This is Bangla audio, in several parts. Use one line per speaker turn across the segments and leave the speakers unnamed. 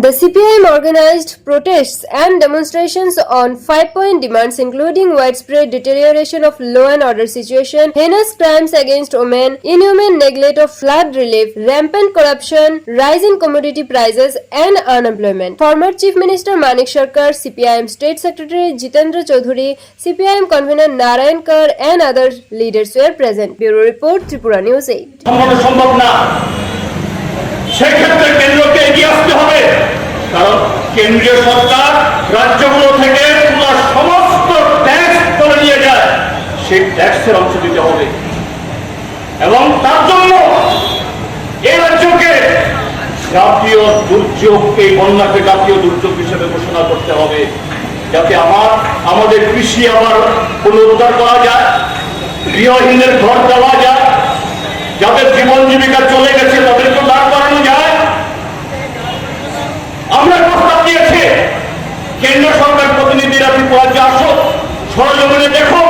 The CPIM organized protests and demonstrations on five-point demands including widespread deterioration of law and order situation, heinous crimes against women, inhuman neglect of flood relief, rampant corruption, rise in commodity prices and unemployment. Former Chief Minister Manik Sarkar, CPIM State Secretary Jitendra Chaudhary, CPIM convener Narayan Kar and other leaders were present. Bureau Report, Tripura News 8.
সেক্ষেত্রে কেন্দ্রকে এগিয়ে আসতে হবে। কারণ কেন্দ্রীয় সরকার রাজ্যগুলো থেকে পুরো সমস্ত ট্যাক্স করে নিয়ে যায়। সেই ট্যাক্সের অংশ দিতে হবে। এবং তার জন্য এই রাজ্যকে জাতীয় দুর্যোগ এই বন্যাকে জাতীয় দুর্যোগ হিসেবে ঘোষণা করতে হবে। যাতে আমার, আমাদের কৃষি আবার পুনরুদ্ধার করা যায়, গৃহহীনের ঘর দেওয়া যায়। যাদের জীবন জীবিকা চলে গেছে, তাদেরকে দাঁড় করানো যায় আমরা প্রস্তাব দিয়েছি, কেন্দ্র সরকার প্রতিনিধিরা ত্রিপুরাজ্যে আসো সরজমিনে দেখো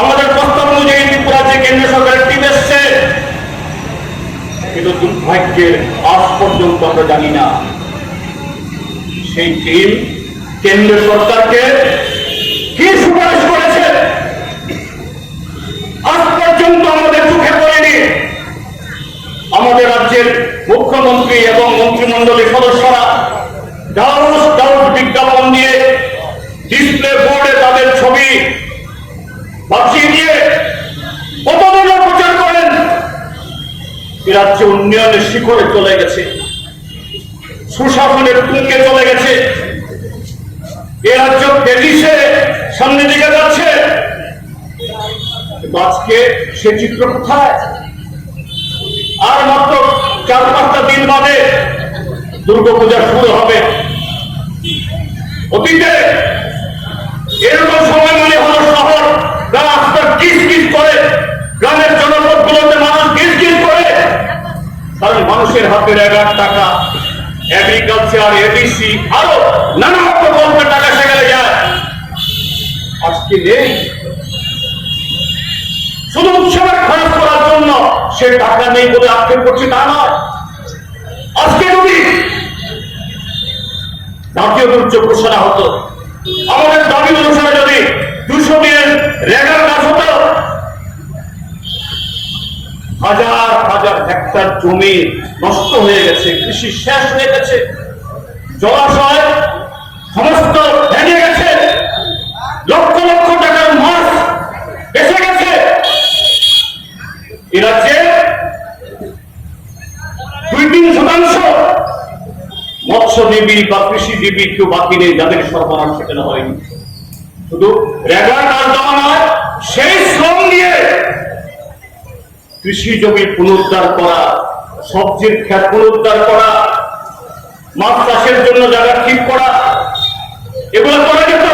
আমাদের প্রস্তাব অনুযায়ী ত্রিপুরাজ্যে কেন্দ্র সরকারের টিম এসছে। কিন্তু দুর্ভাগ্যের আজ পর্যন্ত আমরা জানি না, সেই টিম কেন্দ্র সরকারকে কি সুপারিশ করেছে? আজ পর্যন্ত আমাদের চোখে পড়েনি। আমাদের রাজ্যের মুখ্যমন্ত্রী এবং মন্ত্রিমণ্ডলীর সদস্যরা ডাউস ডাউস বিজ্ঞাপন দিয়ে ডিসপ্লে বোর্ডে তাদের ছবি বাঁচিয়ে দিয়ে কতদিন প্রচার করেন রাজ্য উন্নয়নের শিখরে চলে গেছে। সুশাসনের তুঙ্গে চলে গেছে। এ রাজ্য তেজিসে সামনে দিকে যাচ্ছে। আজকে সে চিত্র কোথায়? আর মাত্র চার পাঁচটা দিন বাদে দুর্গাপূজা শুরু হবে। অতীতে এরকম সময় মনে হলো শহর রাস্তা কিস কিস করে, গ্রামের জনপদগুলোতে মানুষ কিস কিস করে। কারণ মানুষের হাতের এগার টাকা এগ্রিকালচার এবিসি আরও নানা রকম টাকা সেখানে যায়। আজকে নেই। শুধু উৎসবের খরচ করার জন্য সে টাকা নেই বলে আক্ষেপ করছে তা নয়। আজকে যদি জাতীয় দুর্যোগ ঘোষণা হতো। আমাদের দাবি অনুসারে যদি দুশো দিনের রেগার কাজ হতো, হাজার হাজার হেক্টর জমি নষ্ট হয়ে গেছে, কৃষি শেষ হয়ে গেছে। জলাশয় সমস্ত ভেঙে গেছে লক্ষ লক্ষ টাকার মাছ বেঁচে গেছে এ রাজ্যে দুই তিন শতাংশ মৎস্যজীবী বা কৃষিজীবী কেউ বাকি নেই, যাদের সরবরাহ সেখানে হয়নি। শুধু সেই শ্রম দিয়ে কৃষি জমি পুনরুদ্ধার করা, সবজির ক্ষেত পুনরুদ্ধার করা, মাছ চাষের জন্য জায়গা ঠিক করা, এগুলো করা যেত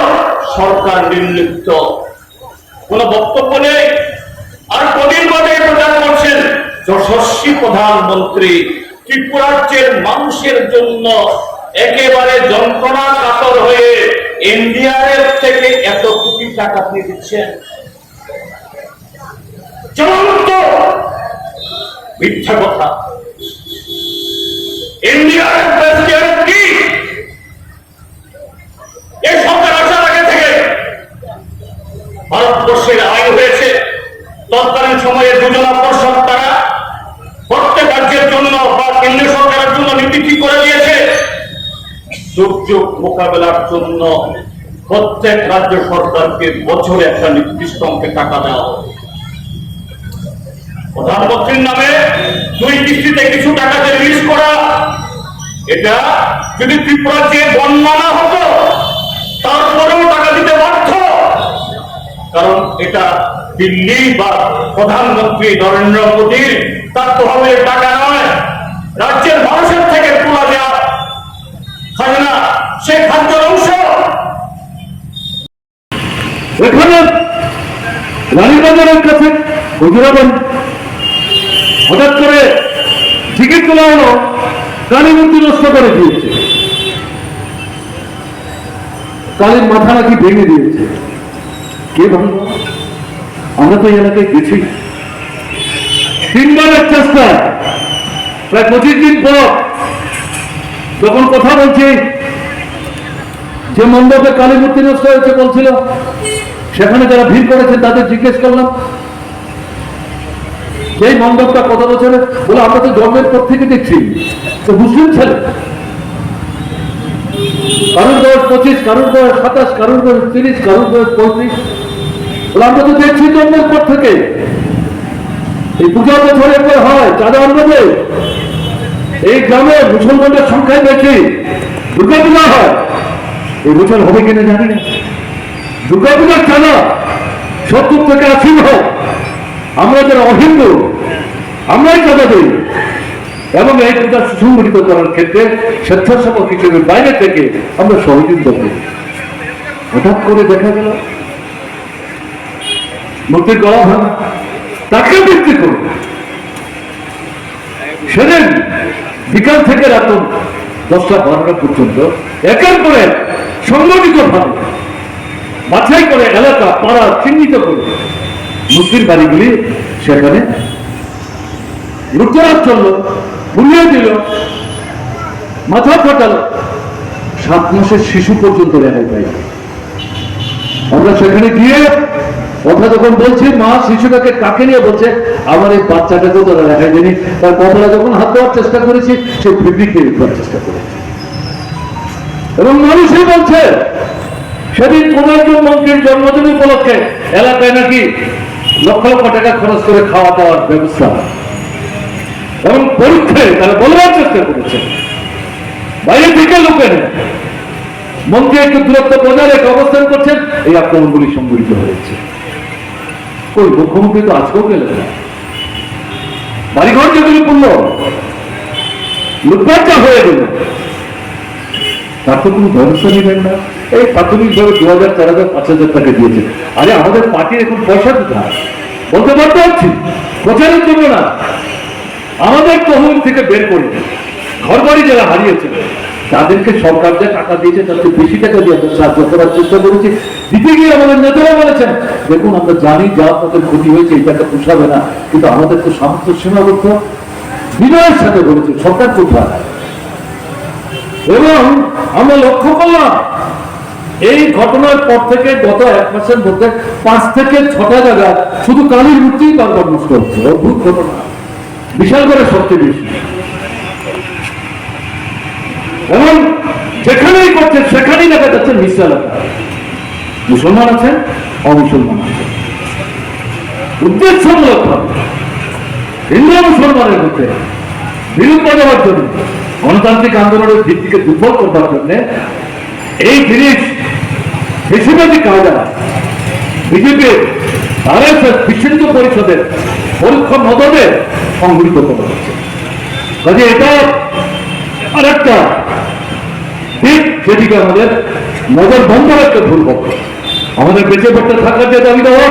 সরকার নির্লিপ্ত। কোন বক্তব্য নেই। আর কদিন বাদে প্রচার করছেন যশস্বী প্রধানমন্ত্রী ত্রিপুরাজ্যের মানুষের জন্য একেবারে যন্ত্রণা কাতর হয়ে এনডিআরএফ থেকে এত কোটি টাকা আপনি দিচ্ছেন। মিথ্যা কথা। এসডিআরএফ কি? এই সরকার আসার আগে থেকে ভারতবর্ষের আইন হয়েছে। তৎকালীন সময়ে যোজনা পর্ষদ তারা প্রত্যেক রাজ্যের জন্য বা কেন্দ্রীয় সরকারের জন্য নীতি ঠিক করে দিয়েছে দুর্যোগ মোকাবেলার জন্য প্রত্যেক রাজ্য সরকারকে বছরে একটা নির্দিষ্ট অঙ্কে টাকা দেওয়া হবে। প্রধানমন্ত্রীর নামে দুই কিস্তিতে কিছু টাকাতে রিলিজ করা, এটা যদি ত্রিপুরা যে বন্যা হতো, তারপরেও টাকা দিতে বাধ্য। কারণ এটা দিল্লি বা প্রধানমন্ত্রী নরেন্দ্র মোদীর তার তহবিলের টাকা নয়, রাজ্যের মানুষের থেকে খাজনা সে খাদ্যের অংশ।
এখানে রানীবাজারের কাছে হুজুরাবাড়ি হঠাৎ করে টিকিট তোলা হলো কালী মূর্তি নষ্ট করে দিয়েছে। কালীর মাথা নাকি ভেঙে দিয়েছে। কে ভাঙল? আমরা তো এলাকায় গেছি। তিনবারের চেষ্টা প্রায় পঁচিশ দিন পর যখন কথা বলছি, যে মণ্ডপে কালী মূর্তি নষ্ট হয়েছে বলছিল, সেখানে যারা ভিড় করেছে তাদের জিজ্ঞেস করলাম সেই মণ্ডপটা কত বছরে? বলে, আমরা তো জন্মের পর থেকে দেখছি, তো মুসলিম ছেলে। কারুর বয়স পঁচিশ, কারুর বয়স সাতাশ, কারুর বয়স তিরিশ, কারুর বয়স পঁয়ত্রিশ। বলে, আমরা তো দেখছি জন্মের পর থেকে। এই পূজা বছরের পর হয়, চাঁদা আনবে এই গ্রামে মুসলমানদের সংখ্যায় বেশি। দুর্গা পূজা হয়। এই বছর হবে কিনা জানি না। দুর্গা পূজার চাঁদা সত্তর থেকে আশি হোক আমরা যারা অহিন্দু, আমরাই চাঁদা দিই। এবং এই পূজা সুসংগঠিত করার ক্ষেত্রে স্বেচ্ছাসেবক হিসেবে বাইরে থেকে আমরা সহযোগিতা করি। হঠাৎ করে দেখা গেল, মূর্তির গলা ভাঙা। তাকে বৃত্তি করে সেদিন বিকাল থেকে রাত দশটা বারোটা পর্যন্ত একের পরে সংগঠিত ভাবে বাছাই করে এলাকা, পাড়া চিহ্নিত করে মুসলিম বাড়িগুলি সেখানে লুটতরাজ চলল পুড়িয়ে দিল, মাথা ফাটাল। সাত মাসের শিশু পর্যন্ত রেহাই পাই আমরা সেখানে গিয়ে কথা যখন বলছি, মা, শিশুটাকে কাকে নিয়ে বলছে? আমার এই বাচ্চাটাকেও তারা রেহাই দেয়নি। তার কপালে যখন হাত দেওয়ার চেষ্টা করেছি সে দিয়ে দেওয়ার চেষ্টা করেছে। এবং মানুষই বলছে, সেদিন কোন একজন মন্ত্রীর জন্মদিন উপলক্ষে এলাকায় নাকি লক্ষ লক্ষ টাকা খরচ করে খাওয়া দাওয়ার ব্যবস্থা এবং পরীক্ষায় তারা বলবার চেষ্টা করেছে, বাইরে থেকে লোকে মন্ত্রী একটু দূরত্ব বজায় রেখে অবস্থান করছেন। এই আক্রমণগুলি সংঘটিত হয়েছে। ওই মুখ্যমন্ত্রী তো আজকেও গেলেন না। বাড়িঘর যেগুলি পড়ল লুটপাটটা হয়ে গেল, তার তো কোনো ব্যবস্থা নেবেন না। এই প্রাথমিকভাবে দু হাজার, চার হাজার, পাঁচ হাজার টাকা দিয়েছে। আরে আমাদের পার্টির এখন পয়সা কোথায়? বলতে পারতে পারছি প্রচারের জন্য না। আমাদের তহবিল থেকে বের করে ঘর বাড়ি যারা হারিয়েছে তাদেরকে সরকার যে টাকা দিয়েছে, তার বেশি টাকা দিয়ে আমরা সাহায্য করার চেষ্টা করেছি। দিতে গিয়ে আমাদের নেতারা বলেছেন, দেখুন, আমরা জানি যা আপনাদের ক্ষতি হয়েছে এই টাকা পোষাবে না, কিন্তু আমাদের তো সামর্থ্য সীমাবদ্ধ। বিনয়ের সাথে বলেছে সরকার কোথায়? এবং আমরা লক্ষ্য করলাম, এই ঘটনার পর থেকে গত এক মাসের মধ্যে পাঁচ থেকে ছটা জায়গা শুধু কালির মূর্তি বারবার নষ্ট হচ্ছে। অদ্ভুত ঘটনা। বিশাল করে সবচেয়ে বেশি। যেখানেই করছে, সেখানেই দেখা যাচ্ছে মুসলমান অমুসলমান উদ্দেশ্যমূলক হিন্দু মুসলমানের মধ্যে জন্য, গণতান্ত্রিক আন্দোলনের ভিত্তিকে দুর্বল করবার জন্য এই জিনিস বেশিরভাগই কায়দা বিজেপির আরএসএস হিন্দু পরিষদের পরীক্ষা মদদে সংগঠিত করা হচ্ছে কাজে এটা আর একটা দিক যেদিকে আমাদের নজর বন্ধ রাখতে ভুল আমাদের বেঁচে পড়তে থাকার যে দাবি দেওয়া,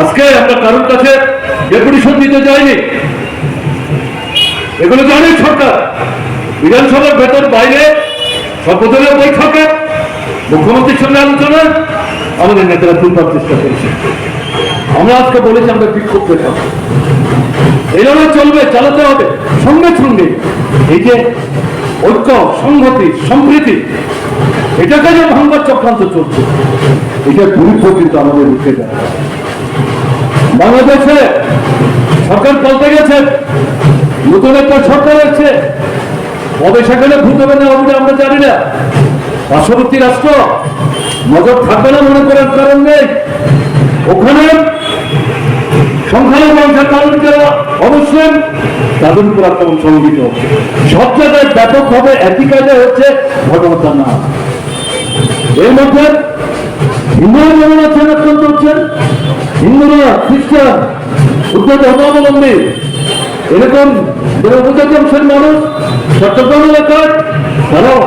আজকে আমরা কারোর কাছে ডেপুটেশন দিতে যাইনি। এগুলো জানে সরকার। বিধানসভার ভেতর বাইরে সর্বদলীয় বৈঠকে মুখ্যমন্ত্রীর সঙ্গে আলোচনা আমাদের নেতারা তুলবার চেষ্টা করেছে আমরা আজকে বলেছি আমরা বিক্ষোভ দেখাবো এইভাবে চলবে, চালাতে হবে, সঙ্গে সঙ্গে। এই যে ঐক্য সংহতি সম্প্রীতি। এটাকে যে ভাঙবার চক্রান্ত চলছে? এটা গুরুত্ব কিন্তু আমাদের উঠে যায় বাংলাদেশে সরকার পাল্টে গেছে নতুন একটা সরকার আছে কবে সেখানে ভূত হবে না হবে আমরা জানি না। পার্শ্ববর্তী রাষ্ট্র নজর থাকবে না মনে করার কারণ নেই। ওখানে সংখ্যালঘু তাদের উপর আক্রমণ ব্যাপকভাবে একই কাজে হচ্ছে ঘটনাটা না এর মধ্যে হিন্দুরা যেমন আছেন আক্রান্ত হচ্ছেন হিন্দুরা, খ্রিস্টান বুদ্ধ ধর্মাবলম্বী। এরকম যারা উপজাতি মানুষ, চট্টগ্রাম এলাকার, তারাও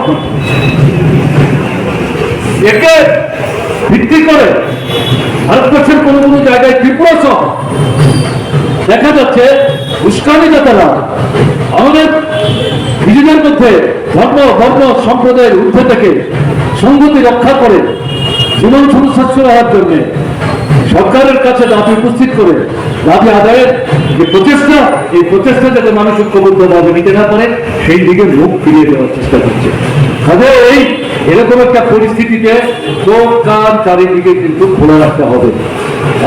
একে ভিত্তি করে ভারতবর্ষের কোনো কোনো জায়গায় ত্রিপুরা সহ দেখা যাচ্ছে উস্কানি নেতারা আমাদের নিজেদের মধ্যে ধর্ম ধর্ম সম্প্রদায়ের ঊর্ধ্বে থেকে সংগতি রক্ষা করে জীবন সুস্বাস্থ্য হওয়ার জন্য সরকারের কাছে দাবি উপস্থিত করে দাবি আদায়ের যে প্রচেষ্টা, এই প্রচেষ্টা যাতে মানুষ ঐক্যবদ্ধভাবে নিতে না পারে, সেই দিকে মুখ ফিরিয়ে দেওয়ার চেষ্টা করছে। কাজে এরকম একটা পরিস্থিতিতে চোখ কান চারিদিকে কিন্তু খোলা রাখতে হবে।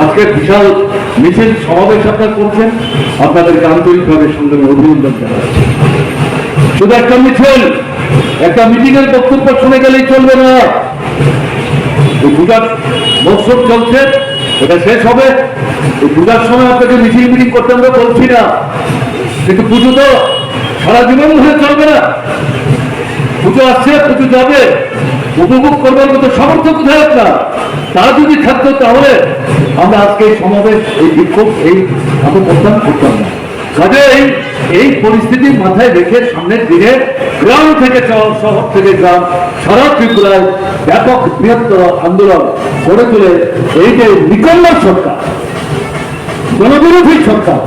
আজকে বিশাল মিছিল সমাবেশ আপনার করছেন আপনাদেরকে আন্তরিকভাবে সঙ্গে অভিনন্দন জানাচ্ছি। শুধু একটা মিছিল, একটা মিটিং এর বক্তব্য শুনে গেলেই চলবে না। পূজার মৌসুম চলছে, এটা শেষ হবে। এই পূজার সময় আপনাকে মিছিল মিটিং করতে আমরা বলছি না। কিন্তু পুজো তো সারা জীবন ধরে চলবে না। পুজো আসছে পুজো যাবে। উপভোগ করবার মতো সামর্থ্য কোথায় আপনার? তা যদি থাকতো তাহলে আমরা আজকে এই সমাবেশ, এই বিক্ষোভ, এই আমরা প্রস্থান করতাম না। কাজে এই পরিস্থিতি মাথায় রেখে সামনের দিনে গ্রাম থেকে শহর থেকে গ্রাম, সারা ত্রিপুরায় ব্যাপক বৃহত্তর আন্দোলন গড়ে তুলে এই যে নিকম্ব সরকার, জনবিরোধী সরকার,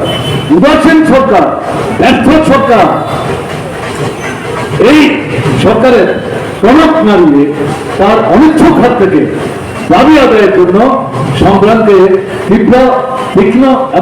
উদাসীন সরকার, ব্যর্থ সরকার এই সরকারের প্রণব নাড়িয়ে তার অনিচ্ছুক হাত থেকে দাবি আদায়ের জন্য সংগ্রামকে তীব্র তীক্ষ্ণ এবং